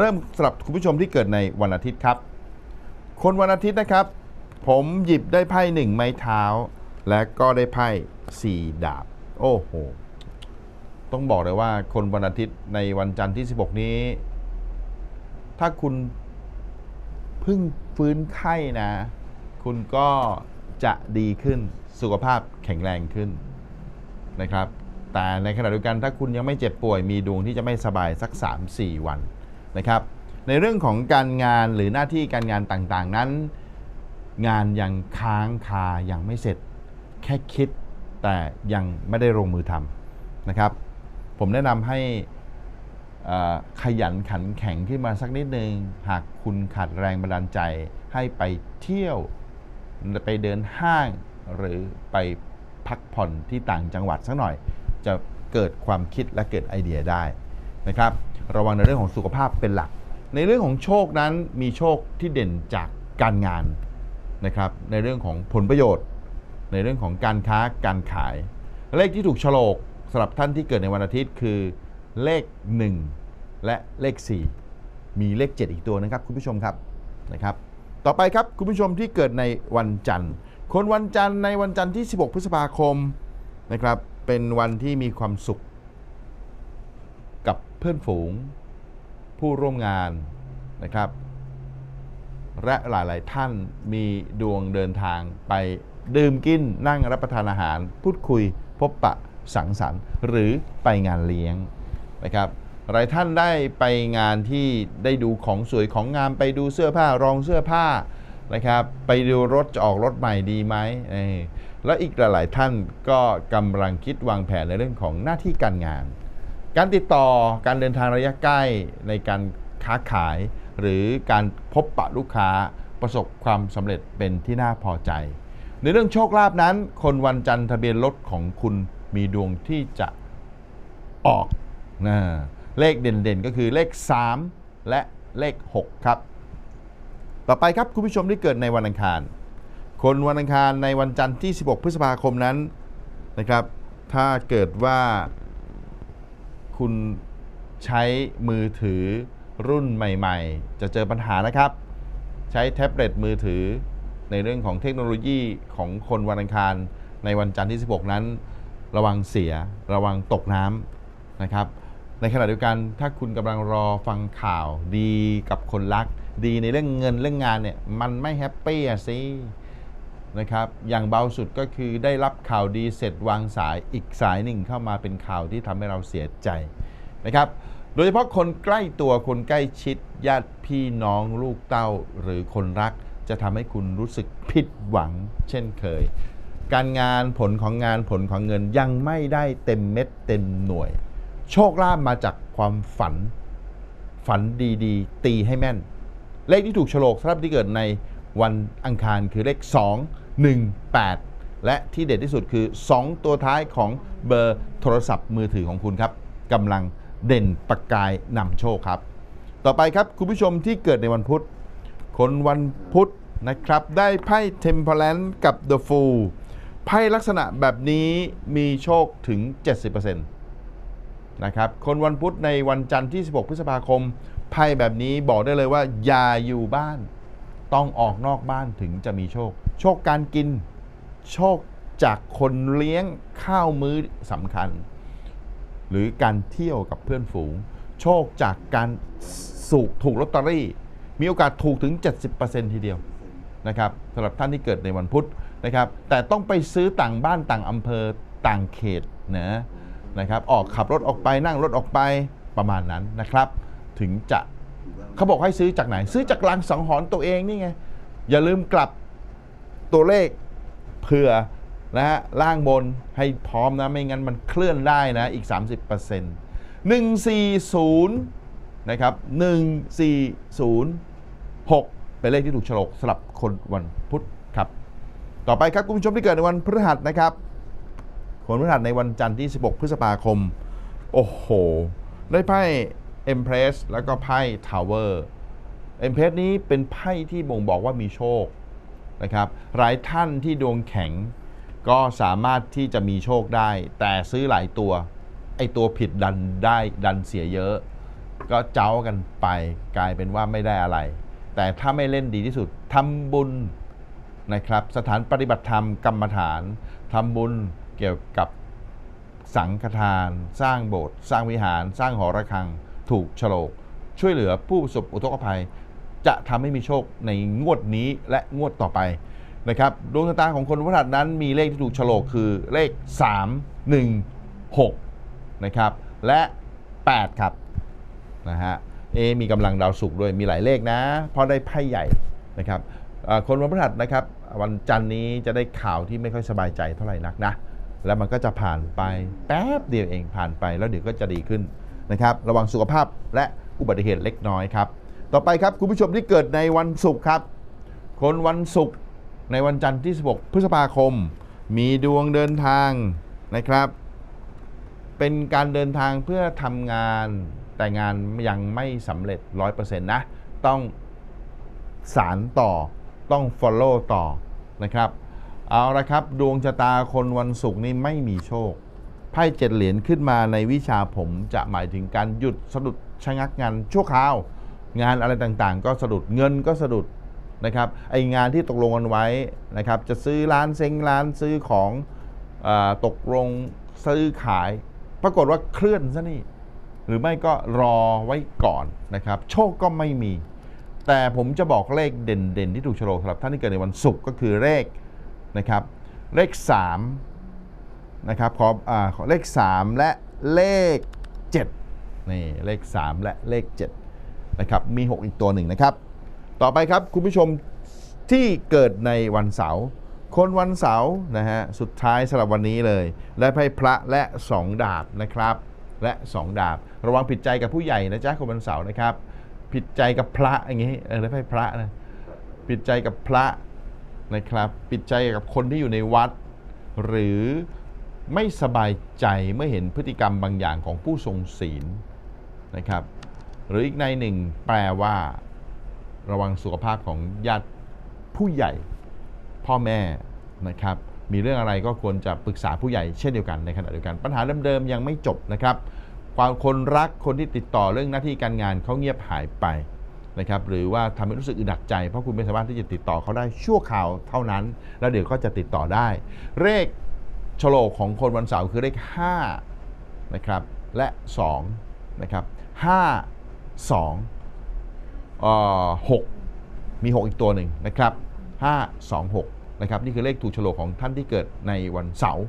เริ่มสำหรับคุณผู้ชมที่เกิดในวันอาทิตย์ครับ คนวันอาทิตย์นะครับ ผมหยิบได้ไพ่หนึ่งไม้เท้า และก็ได้ไพ่สี่ดาบ โอ้โห ต้องบอกเลยว่าคนวันอาทิตย์ในวันจันทร์ที่ 16 นี้ ถ้าคุณเพิ่งฟื้นไข้นะ คุณก็จะดีขึ้นสุขภาพแข็งแรงขึ้นนะครับ แต่ในขณะเดียวกันถ้าคุณยังไม่เจ็บป่วยมีดวงที่จะไม่สบายสัก 3-4 วัน นะครับในเรื่องของการงานหรือหน้าที่การงานต่างๆนั้น งานยังค้างคายังไม่เสร็จ แค่คิดแต่ยังไม่ได้ลงมือทำนะครับ ผมแนะนำให้ขยันขันแข็งขึ้นมาสักนิดนึง หากคุณขาดแรงบันดาลใจ ให้ไปเที่ยวไปเดินห้าง หรือไปพักผ่อนที่ต่างจังหวัดสักหน่อย จะเกิดความคิดและเกิดไอเดียได้นะครับ ระวังในเรื่องของสุขภาพเป็นหลัก ในเรื่องของโชคนั้นมีโชคที่เด่นจากการงานนะครับในเรื่องของผลประโยชน์ ในเรื่องของการค้าการขาย เลขที่ถูกฉลกสำหรับท่านที่เกิดในวันอาทิตย์คือเลข 1 และเลข 4 มีเลข 7 อีกตัวนะครับคุณผู้ชมครับนะครับ ต่อไปครับคุณผู้ชมที่เกิดในวันจันทร์ คนวันจันทร์ในวันจันทร์ที่ 16 พฤษภาคมนะครับเป็นวันที่มีความสุข เพื่อนฝูง ผู้ร่วมงานนะครับ และหลาย ๆ ท่านมีดวงเดินทางไปดื่มกินนั่งรับประทานอาหาร พูดคุยพบปะสังสรรค์ หรือไปงานเลี้ยงนะครับหลายท่านได้ไปงานที่ได้ดูของสวยของงามไปดูเสื้อผ้ารองเสื้อผ้านะครับ ไปดูรถจะออกรถใหม่ดีไหมแล้วอีกหลายๆท่านก็กำลังคิดวางแผนในเรื่องของหน้าที่การงาน การติดต่อการเดินทางระยะใกล้ในการค้าขาย หรือการพบปะลูกค้าประสบความสำเร็จเป็นที่น่าพอใจ ในเรื่องโชคลาภนั้น คนวันจันทร์ทะเบียนรถของคุณมีดวงที่จะออกนะเลขเด่นๆก็คือเลข 3 และเลข 6 ครับ ต่อไปครับคุณผู้ชมที่เกิดในวันอังคาร คนวันอังคารในวันจันทร์ที่ 16 พฤษภาคมนั้นนะครับ ถ้าเกิดว่า คุณใช้มือถือรุ่นใหม่ ๆ จะเจอปัญหานะครับ ใช้แท็บเล็ตมือถือในเรื่องของเทคโนโลยีของคนวันอังคาร ในวันจันทร์ที่ 16 นั้น ระวังเสีย ระวังตกน้ำนะครับ ในขณะเดียวกันถ้าคุณกำลังรอฟังข่าวดีกับคนรัก ดีในเรื่องเงินเรื่องงานเนี่ยมันไม่แฮปปี้อะสิ นะครับอย่างเบาสุดก็คือได้รับข่าวดีเสร็จวางสายอีกสายหนึ่งเข้ามาเป็นข่าวที่ทำให้เราเสียใจนะครับโดยเฉพาะคนใกล้ตัวคนใกล้ชิด ญาติพี่น้องลูกเต้าหรือคนรัก จะทำให้คุณรู้สึกผิดหวังเช่นเคย การงานผลของงานผลของเงินยังไม่ได้เต็มเม็ดเต็มหน่วย โชคลาภมาจากความฝัน ฝันดีๆ ตีให้แม่น เลขที่ถูกโฉลกสำหรับที่เกิดใน วันอังคารคือเลข 2 1 8 และที่เด็ดที่สุดคือ 2 ตัวท้ายของเบอร์โทรศัพท์มือถือของคุณครับกำลังเด่นประกายนำโชคครับ ต่อไปครับคุณผู้ชมที่เกิดในวันพุธ คนวันพุธนะครับ ได้ไพ่ Temperance กับ The Fool ไพ่ลักษณะแบบนี้มีโชคถึง 70%นะครับคนวันพุธในวันจันทร์ที่ 16 พฤษภาคมไพ่แบบนี้บอกได้เลยว่าอย่าอยู่บ้าน ต้องออกนอกบ้านถึงจะมีโชค โชคการกิน โชคจากคนเลี้ยงข้าวมื้อสำคัญ หรือการเที่ยวกับเพื่อนฝูง โชคจากการสูกถูกลอตเตอรี่ มีโอกาสถูกถึง 70%ทีเดียวนะครับสำหรับท่านที่เกิดในวันพุธนะครับ แต่ต้องไปซื้อต่างบ้านต่างอำเภอต่างเขตนะนะครับ ออกขับรถออกไปนั่งรถออกไปประมาณนั้นนะครับ ถึงจะ เขาบอกให้ซื้อจากไหน ซื้อจากลังสังหรณ์ตัวเองนี่ไง อย่าลืมกลับตัวเลขเผื่อนะฮะล่างบนให้พร้อมนะ ไม่งั้นมันเคลื่อนได้นะ อีก 30% 140 นะครับ 1406 เป็นเลขที่ถูกฉลกสลับคนวันพุธครับ ต่อไปครับคุณผู้ชมที่เกิดในวันพฤหัสนะครับคนพฤหัสในวันจันทร์ที่ 16 พฤษภาคม โอ้โห ได้ไพ่ Empress แล้วก็ไพ่ Tower Empress นี้เป็นไพ่ที่บ่งบอกว่ามีโชคนะครับ หลายท่านที่ดวงแข็ง ก็สามารถที่จะมีโชคได้ แต่ซื้อหลายตัว ไอตัวผิดดันได้ดันเสียเยอะ ก็เจ้ากันไปกลายเป็นว่าไม่ได้อะไร แต่ถ้าไม่เล่นดีที่สุดทำบุญนะครับ สถานปฏิบัติธรรมกรรมฐานทำบุญเกี่ยวกับสังฆทาน สร้างโบสถ์สร้างวิหาร สร้างหอระฆัง ถูกฉลก ช่วยเหลือผู้ประสบอุทกภัย จะทำให้มีโชคในงวดนี้และงวดต่อไปนะครับดวงชะตาของคนวันพฤหัสนั้นมีเลขที่ถูกฉลกคือเลข 3 1 6นะครับและ 8 ครับนะฮะเอมีกำลังดาวศุกร์ด้วยมีหลายเลขนะ เพราะได้ไพ่ใหญ่นะครับคนวันพฤหัสนะครับ วันจันทร์นี้จะได้ข่าวที่ไม่ค่อยสบายใจเท่าไหร่นักนะ แล้วมันก็จะผ่านไปแป๊บเดียวเองผ่านไปแล้วเดี๋ยวก็จะดีขึ้น นะครับ ระวังสุขภาพและอุบัติเหตุเล็กน้อยครับ ต่อไปครับคุณผู้ชมที่เกิดในวันศุกร์ครับ คนวันศุกร์ในวันจันทร์ที่ 16 พฤษภาคม มีดวงเดินทางนะครับ เป็นการเดินทางเพื่อทำงานแต่งานยังไม่สำเร็จ 100%นะ ต้องสารต่อต้อง follow ต่อนะครับ เอาละครับ ดวงชะตาคนวันศุกร์นี่ไม่มีโชค ไพ่เจ็ดเหรียญขึ้นมาในวิชาผมจะหมายถึงการหยุดสะดุดชะงักงานชั่วคราว งานอะไรต่างๆ ก็สะดุดเงินก็สะดุดนะครับไองานที่ตกลงกันไว้นะครับจะซื้อร้านเซ็งร้านซื้อของอตกลงซื้อขาย ปรากฏว่าเคลื่อนซะนี่หรือไม่ก็รอไว้ก่อนนะครับโชคก็ไม่มี แต่ผมจะบอกเลขเด่นๆ ที่ถูกโฉลกสำหรับท่านที่เกิดในวันศุกร์ก็คือเลขนะครับเลข 3 นะครับขออขอเลข 3 และเลข 7 นี่เลข 3 และเลข7นะครับมี 6 อีกตัวหนึ่งนะครับ ต่อไปครับคุณผู้ชมที่เกิดในวันเสาร์คนวันเสาร์นะฮะสุดท้ายสำหรับวันนี้เลย และไพ่พระและ 2 ดาบนะครับ และ 2 ดาบ ระวังผิดใจกับผู้ใหญ่นะจ๊ะคนวันเสาร์นะครับ ผิดใจกับพระอย่างงี้แล้วไพ่พระนะผิดใจกับพระนะครับ ผิดใจกับคนที่อยู่ในวัด หรือ ไม่สบายใจเมื่อเห็นพฤติกรรมบางอย่างของผู้ทรงศีลนะครับ หรืออีกในหนึ่งแปลว่า ระวังสุขภาพของญาติผู้ใหญ่พ่อแม่นะครับ มีเรื่องอะไรก็ควรจะปรึกษาผู้ใหญ่เช่นเดียวกันในขณะเดียวกัน ปัญหาเดิมๆยังไม่จบนะครับความคนรักคนที่ติดต่อเรื่องหน้าที่การงานเขาเงียบหายไปนะครับหรือว่าทำให้รู้สึกอึดอัดใจเพราะคุณไม่สามารถที่จะติดต่อเขาได้ชั่วคราวเท่านั้น แล้วเดี๋ยวก็จะติดต่อได้ เลข ฉลกของคนวันเสาร์คือเลข5นะครับและ2นะครับ5 2เอ่อ6มี 6 อีกตัวหนึ่งนะครับ5 2 6นะครับนี่คือเลขถูกโฉลกของท่านที่เกิดในวันเสาร์